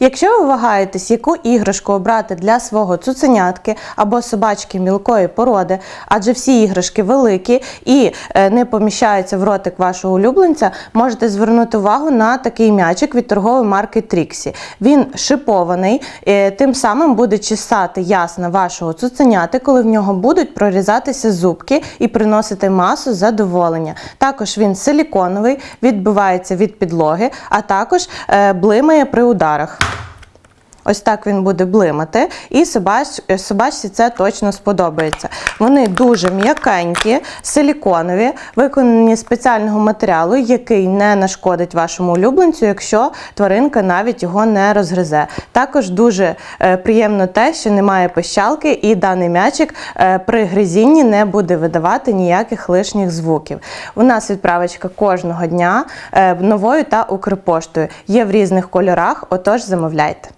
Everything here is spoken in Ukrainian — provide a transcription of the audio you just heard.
Якщо ви вагаєтесь, яку іграшку обрати для свого цуценятки або собачки мілкої породи, адже всі іграшки великі і е, не поміщаються в ротик вашого улюбленця, можете звернути увагу на такий м'ячик від торгової марки Тріксі. Він шипований, е, тим самим буде чесати ясна вашого цуценяти, коли в нього будуть прорізатися зубки і приносити масу задоволення. Також він силіконовий, відбивається від підлоги, а також е, блимає при ударах. Ось так він буде блимати, і собач, собачці це точно сподобається. Вони дуже м'якенькі, силіконові, виконані з спеціального матеріалу, який не нашкодить вашому улюбленцю, якщо тваринка навіть його не розгризе. Також дуже е, приємно те, що немає пищалки, і даний м'ячик е, при гризінні не буде видавати ніяких лишніх звуків. У нас відправочка кожного дня е, новою та Укрпоштою. Є в різних кольорах, отож замовляйте.